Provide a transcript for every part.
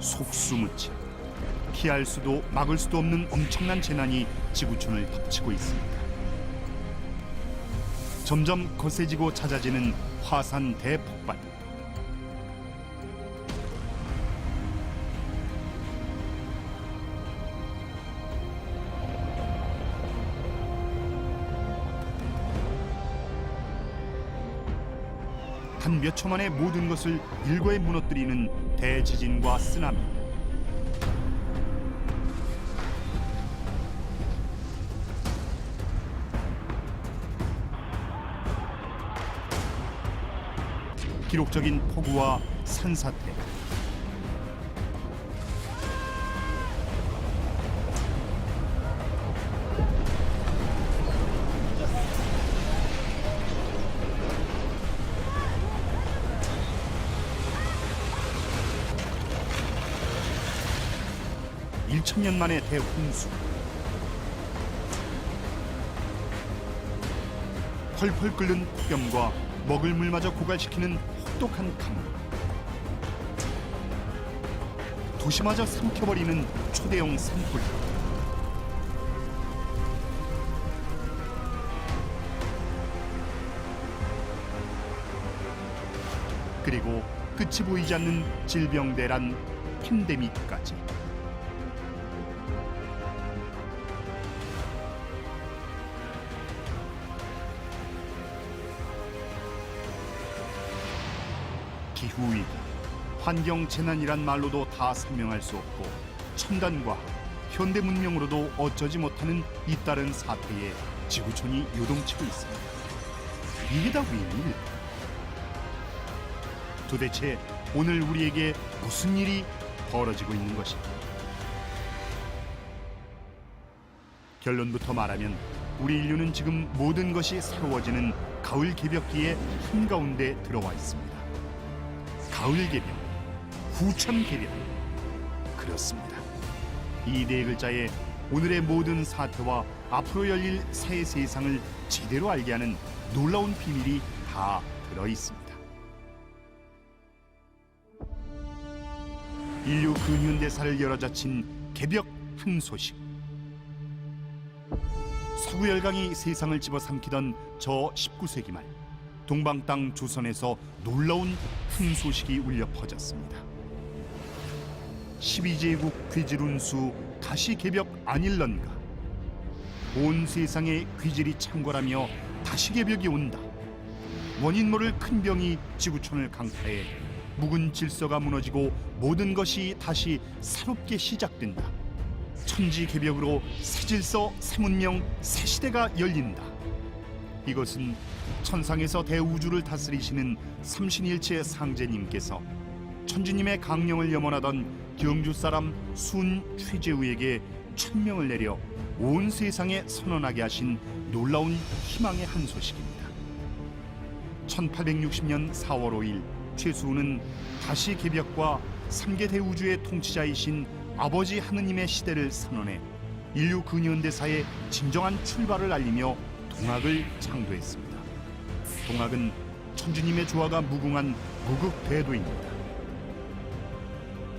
속수무책 피할 수도 막을 수도 없는 엄청난 재난이 지구촌을 덮치고 있습니다. 점점 거세지고 잦아지는 화산 대폭발. 단 몇 초 만에 모든 것을 일거에 무너뜨리는 대지진과 쓰나미. 기록적인 폭우와 산사태. 일천년 만의 대홍수. 펄펄 끓는 폭염과 먹을 물마저 고갈시키는 혹독한 강물. 도시마저 삼켜버리는 초대형 산불. 그리고 끝이 보이지 않는 질병 대란 팬데믹까지. 기후위기, 환경 재난이란 말로도 다 설명할 수 없고 첨단과 현대 문명으로도 어쩌지 못하는 잇따른 사태에 지구촌이 요동치고 있습니다. 이게 다 웬일? 도대체 오늘 우리에게 무슨 일이 벌어지고 있는 것일까? 결론부터 말하면 우리 인류는 지금 모든 것이 새로워지는 가을 개벽기의 한가운데 들어와 있습니다. 가을 개벽, 후천 개벽. 그렇습니다. 이 네 글자에 오늘의 모든 사태와 앞으로 열릴 새 세상을 제대로 알게 하는 놀라운 비밀이 다 들어 있습니다. 인류 근현대사를 열어젖힌 개벽 한 소식. 서구 열강이 세상을 집어삼키던 저 19세기 말 동방 땅 조선에서 놀라운 큰 소식이 울려 퍼졌습니다. 12제국 귀질운수 다시 개벽 아닐런가. 온 세상에 귀질이 창궐하며 다시 개벽이 온다. 원인 모를 큰 병이 지구촌을 강타해 묵은 질서가 무너지고 모든 것이 다시 새롭게 시작된다. 천지 개벽으로 새 질서, 새 문명, 새 시대가 열린다. 이것은 천상에서 대우주를 다스리시는 삼신일체 상제님께서 천주님의 강령을 염원하던 경주 사람 순 최재우에게 천명을 내려 온 세상에 선언하게 하신 놀라운 희망의 한 소식입니다. 1860년 4월 5일 최수우는 다시 개벽과 삼계 대우주의 통치자이신 아버지 하느님의 시대를 선언해 인류 근현대사의 진정한 출발을 알리며 동학을 창조했습니다. 동학은 천주님의 조화가 무궁한 무극 대도입니다.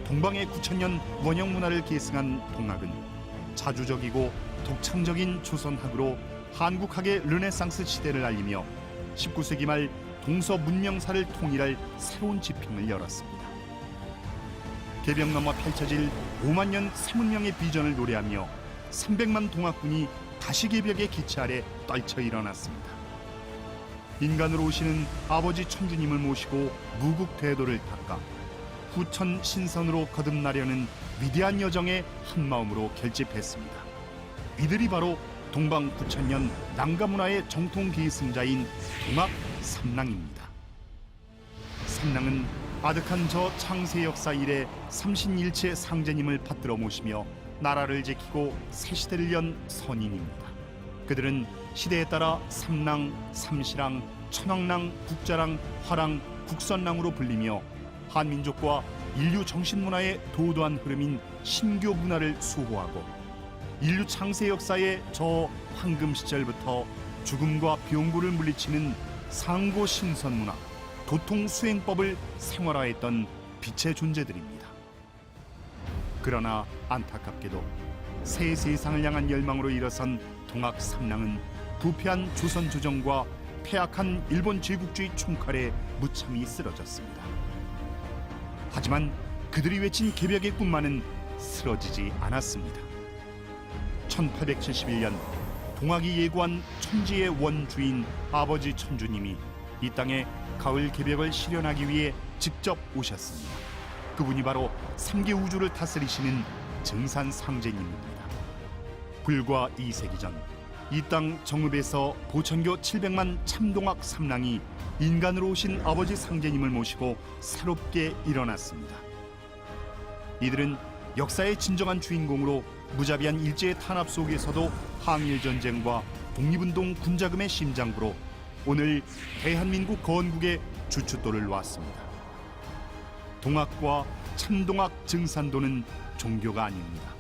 동방의 9천년 원형 문화를 계승한 동학은 자주적이고 독창적인 조선학으로 한국학의 르네상스 시대를 알리며 19세기 말 동서 문명사를 통일할 새로운 지평을 열었습니다. 개벽 넘어 펼쳐질 5만 년 새문명의 비전을 노래하며 300만 동학군이 다시 개벽의 기치 아래 떨쳐 일어났습니다. 인간으로 오시는 아버지 천주님을 모시고 무국 대도를 닦아 후천 신선으로 거듭나려는 위대한 여정에 한 마음으로 결집했습니다. 이들이 바로 동방 9천년 난가문화의 정통 계승자인 동학 삼랑입니다. 삼랑은 아득한 저 창세 역사 이래 삼신일체 상제님을 받들어 모시며 나라를 지키고 새 시대를 연 선인입니다. 그들은 시대에 따라 삼랑, 삼시랑, 천왕랑, 국자랑, 화랑, 국선랑으로 불리며 한민족과 인류 정신문화의 도도한 흐름인 신교 문화를 수호하고 인류 창세 역사의 저 황금 시절부터 죽음과 병고를 물리치는 상고 신선 문화, 도통 수행법을 생활화했던 빛의 존재들입니다. 그러나 안타깝게도 새 세상을 향한 열망으로 일어선 동학 삼랑은 부패한 조선 조정과 폐악한 일본 제국주의 총칼에 무참히 쓰러졌습니다. 하지만 그들이 외친 개벽의 꿈만은 쓰러지지 않았습니다. 1871년 동학이 예고한 천지의 원주인 아버지 천주님이 이 땅에 가을 개벽을 실현하기 위해 직접 오셨습니다. 그분이 바로 삼계 우주를 다스리시는 증산 상제님입니다. 불과 2세기 전 이 땅 정읍에서 보천교 700만 참동학 삼랑이 인간으로 오신 아버지 상제님을 모시고 새롭게 일어났습니다. 이들은 역사의 진정한 주인공으로 무자비한 일제의 탄압 속에서도 항일 전쟁과 독립운동 군자금의 심장부로 오늘 대한민국 건국의 주춧돌을 놓았습니다. 동학과 참동학 증산도는 종교가 아닙니다.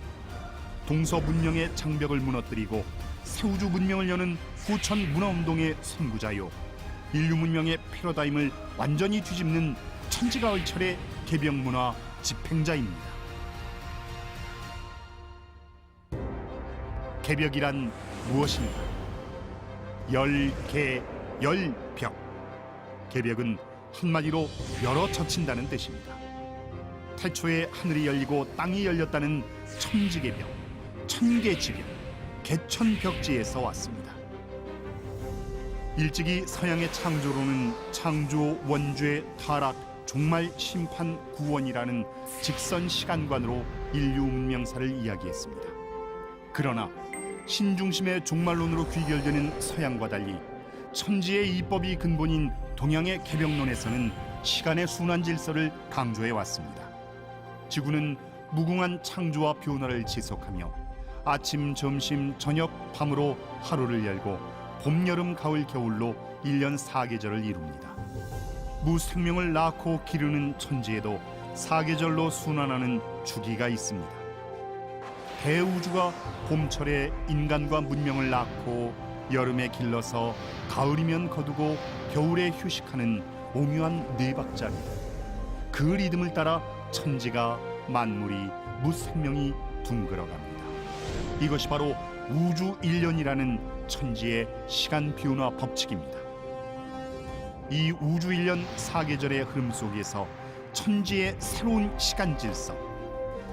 동서 문명의 장벽을 무너뜨리고 새우주 문명을 여는 후천 문화운동의 선구자요 인류 문명의 패러다임을 완전히 뒤집는 천지가을철의 개병문화 집행자입니다. 개벽이란 무엇인가? 열개 열벽. 개벽은 한마디로 열어 젖힌다는 뜻입니다. 태초에 하늘이 열리고 땅이 열렸다는 천지개벽, 천개지벽, 개천벽지에서 왔습니다. 일찍이 서양의 창조로는 창조, 원죄, 타락, 종말, 심판, 구원이라는 직선 시간관으로 인류 문명사를 이야기했습니다. 그러나 신중심의 종말론으로 귀결되는 서양과 달리 천지의 이법이 근본인 동양의 개벽론에서는 시간의 순환 질서를 강조해 왔습니다. 지구는 무궁한 창조와 변화를 지속하며 아침, 점심, 저녁, 밤으로 하루를 열고 봄, 여름, 가을, 겨울로 일년 사계절을 이룹니다. 무생명을 낳고 기르는 천지에도 사계절로 순환하는 주기가 있습니다. 대우주가 봄철에 인간과 문명을 낳고 여름에 길러서 가을이면 거두고 겨울에 휴식하는 오묘한 네 박자리. 그 리듬을 따라 천지가 만물이 무생명이 둥글어갑니다. 이것이 바로 우주 일년이라는 천지의 시간 변화 법칙입니다. 이 우주 일년 사계절의 흐름 속에서 천지의 새로운 시간 질서,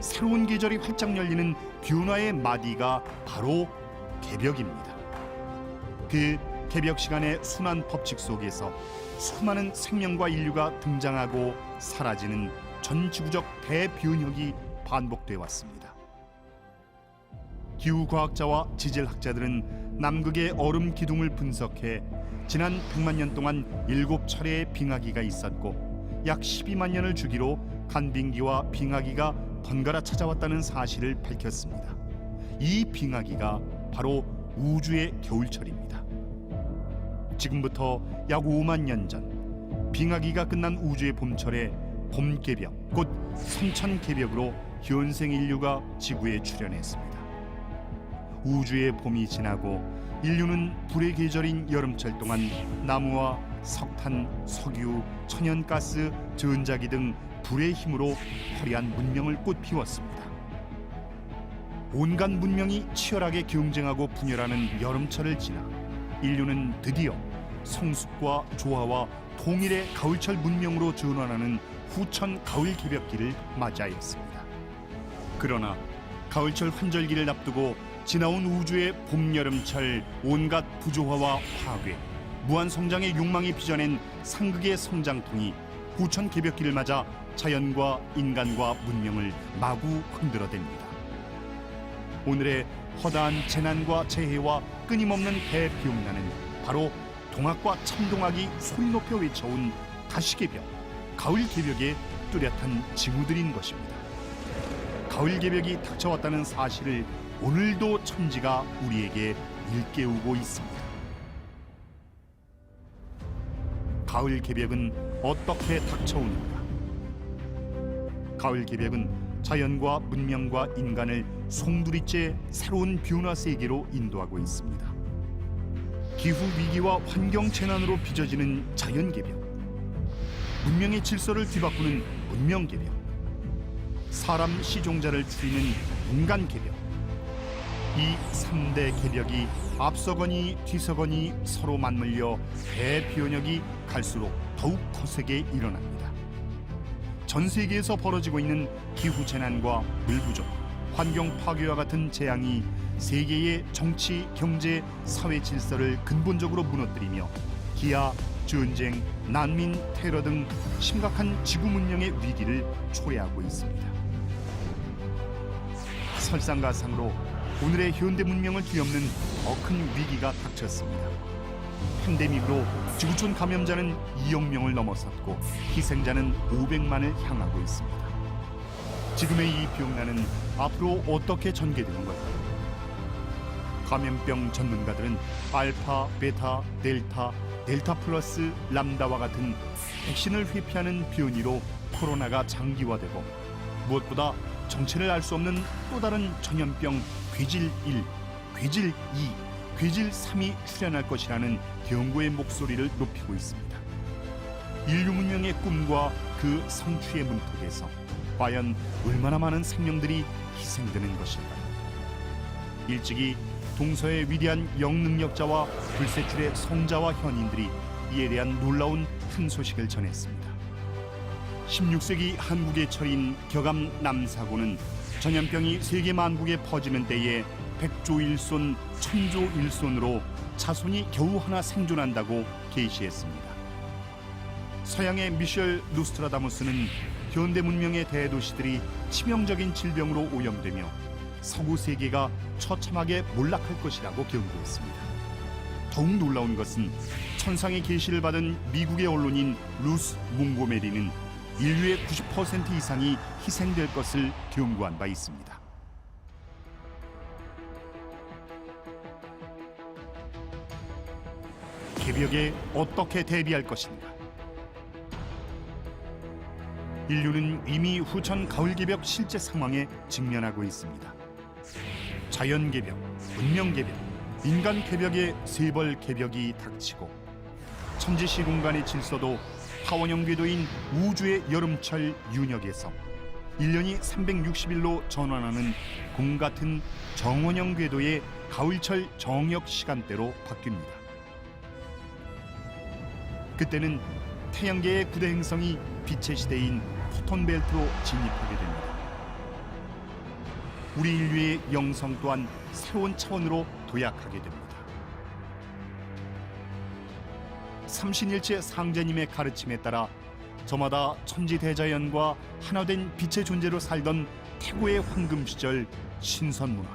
새로운 계절이 활짝 열리는 변화의 마디가 바로 개벽입니다. 그 개벽 시간의 순환 법칙 속에서 수많은 생명과 인류가 등장하고 사라지는 전 지구적 대변혁이 반복돼 왔습니다. 기후 과학자와 지질 학자들은 남극의 얼음 기둥을 분석해 지난 100만 년 동안 일곱 차례의 빙하기가 있었고 약 12만 년을 주기로 간빙기와 빙하기가 번갈아 찾아왔다는 사실을 밝혔습니다. 이 빙하기가 바로 우주의 겨울철입니다. 지금부터 약 5만 년 전 빙하기가 끝난 우주의 봄철에 봄개벽 곧 선천개벽으로 현생 인류가 지구에 출현했습니다. 우주의 봄이 지나고 인류는 불의 계절인 여름철 동안 나무와 석탄, 석유, 천연가스, 전자기 등 불의 힘으로 화려한 문명을 꽃피웠습니다. 온갖 문명이 치열하게 경쟁하고 분열하는 여름철을 지나 인류는 드디어 성숙과 조화와 통일의 가을철 문명으로 전환하는 후천 가을 개벽기를 맞이하였습니다. 그러나 가을철 환절기를 앞두고 지나온 우주의 봄, 여름철 온갖 부조화와 파괴, 무한 성장의 욕망이 빚어낸 상극의 성장통이 후천 개벽기를 맞아 자연과 인간과 문명을 마구 흔들어댑니다. 오늘의 허다한 재난과 재해와 끊임없는 대비용나는 바로 동학과 참동학이 소리 높여 외쳐온 다시개벽, 가을 개벽의 뚜렷한 징후들인 것입니다. 가을 개벽이 닥쳐왔다는 사실을 오늘도 천지가 우리에게 일깨우고 있습니다. 가을 개벽은 어떻게 닥쳐오는가? 가을 개벽은 자연과 문명과 인간을 송두리째 새로운 변화 세계로 인도하고 있습니다. 기후 위기와 환경 재난으로 빚어지는 자연 개벽, 문명의 질서를 뒤바꾸는 문명 개벽, 사람 시종자를 추리는 인간 개벽. 이 삼대 개벽이 앞서거니 뒤서거니 서로 맞물려 대변혁이 갈수록 더욱 거세게 일어납니다. 전 세계에서 벌어지고 있는 기후 재난과 물 부족, 환경 파괴와 같은 재앙이 세계의 정치, 경제, 사회 질서를 근본적으로 무너뜨리며 기아, 전쟁, 난민, 테러 등 심각한 지구 문명의 위기를 초래하고 있습니다. 설상가상으로 오늘의 현대 문명을 뒤엎는 더 큰 위기가 닥쳤습니다. 팬데믹으로 지구촌 감염자는 2억 명을 넘어섰고 희생자는 500만을 향하고 있습니다. 지금의 이 병난은 앞으로 어떻게 전개되는 걸까요? 감염병 전문가들은 알파, 베타, 델타, 델타 플러스, 람다와 같은 백신을 회피하는 변이로 코로나가 장기화되고 무엇보다 정체를 알 수 없는 또 다른 전염병 괴질 1, 괴질 2, 괴질 3이 출현할 것이라는 경고의 목소리를 높이고 있습니다. 인류 문명의 꿈과 그 성취의 문턱에서 과연 얼마나 많은 생명들이 희생되는 것일까요? 일찍이 동서의 위대한 영능력자와 불세출의 성자와 현인들이 이에 대한 놀라운 큰 소식을 전했습니다. 16세기 한국의 철인 격암 남사고는 전염병이 세계 만국에 퍼지는 때에 백조일손, 천조일손으로 자손이 겨우 하나 생존한다고 계시했습니다. 서양의 미셸 노스트라다무스는 현대 문명의 대도시들이 치명적인 질병으로 오염되며 서구 세계가 처참하게 몰락할 것이라고 경고했습니다. 더욱 놀라운 것은 천상의 계시를 받은 미국의 언론인 루스 몽고메리는 인류의 90% 이상이 희생될 것을 경고한 바 있습니다. 개벽에 어떻게 대비할 것인가? 인류는 이미 후천 가을 개벽 실제 상황에 직면하고 있습니다. 자연 개벽, 문명 개벽, 인간 개벽의 세벌 개벽이 닥치고 천지시 공간의 질서도 타원형 궤도인 우주의 여름철 윤역에서 1년이 360일로 전환하는 공 같은 정원형 궤도의 가을철 정역 시간대로 바뀝니다. 그때는 태양계의 구대 행성이 빛의 시대인 포톤 벨트로 진입하게 됩니다. 우리 인류의 영성 또한 새로운 차원으로 도약하게 됩니다. 삼신일체 상제님의 가르침에 따라 저마다 천지대자연과 하나된 빛의 존재로 살던 태고의 황금 시절 신선문화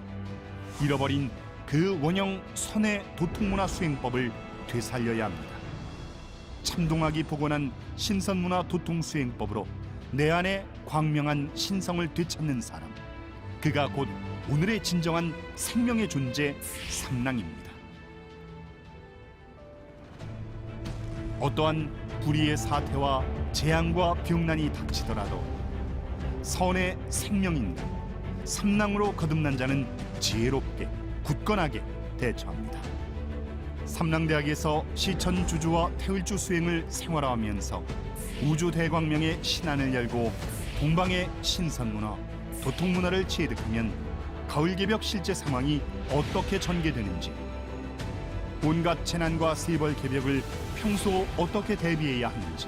잃어버린 그 원형 선의 도통문화 수행법을 되살려야 합니다. 참동학이 복원한 신선문화 도통 수행법으로 내 안에 광명한 신성을 되찾는 사람 그가 곧 오늘의 진정한 생명의 존재 삼랑입니다. 어떠한 불의의 사태와 재앙과 병난이 닥치더라도 선의 생명인간 삼랑으로 거듭난 자는 지혜롭게 굳건하게 대처합니다. 삼랑대학에서 시천 주주와 태울주 수행을 생활화하면서 우주 대광명의 신안을 열고 동방의 신선문화, 도통문화를 체득하면 가을개벽 실제 상황이 어떻게 전개되는지 온갖 재난과 세벌 개벽을 평소 어떻게 대비해야 하는지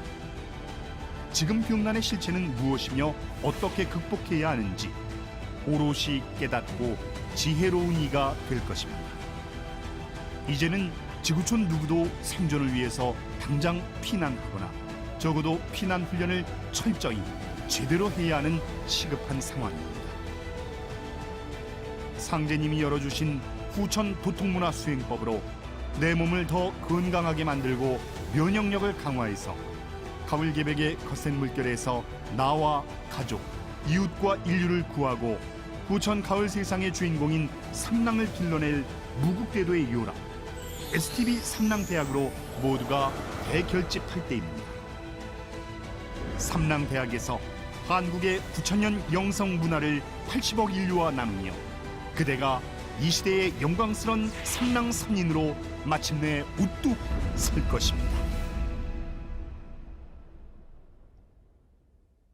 지금 병난의 실체는 무엇이며 어떻게 극복해야 하는지 오롯이 깨닫고 지혜로운 이가 될 것입니다. 이제는 지구촌 누구도 생존을 위해서 당장 피난하거나 적어도 피난 훈련을 철저히 제대로 해야 하는 시급한 상황입니다. 상제님이 열어주신 후천 도통문화 수행법으로 내 몸을 더 건강하게 만들고 면역력을 강화해서 가을 계백의 거센 물결에서 나와 가족, 이웃과 인류를 구하고 후천 가을 세상의 주인공인 삼랑을 길러낼 무국대도의 요람 STV 삼랑대학으로 모두가 대결집할 때입니다. 삼랑대학에서 한국의 9천년 영성 문화를 80억 인류와 나누며 그대가 이 시대의 영광스런 삼랑 선인으로 마침내 우뚝 설 것입니다.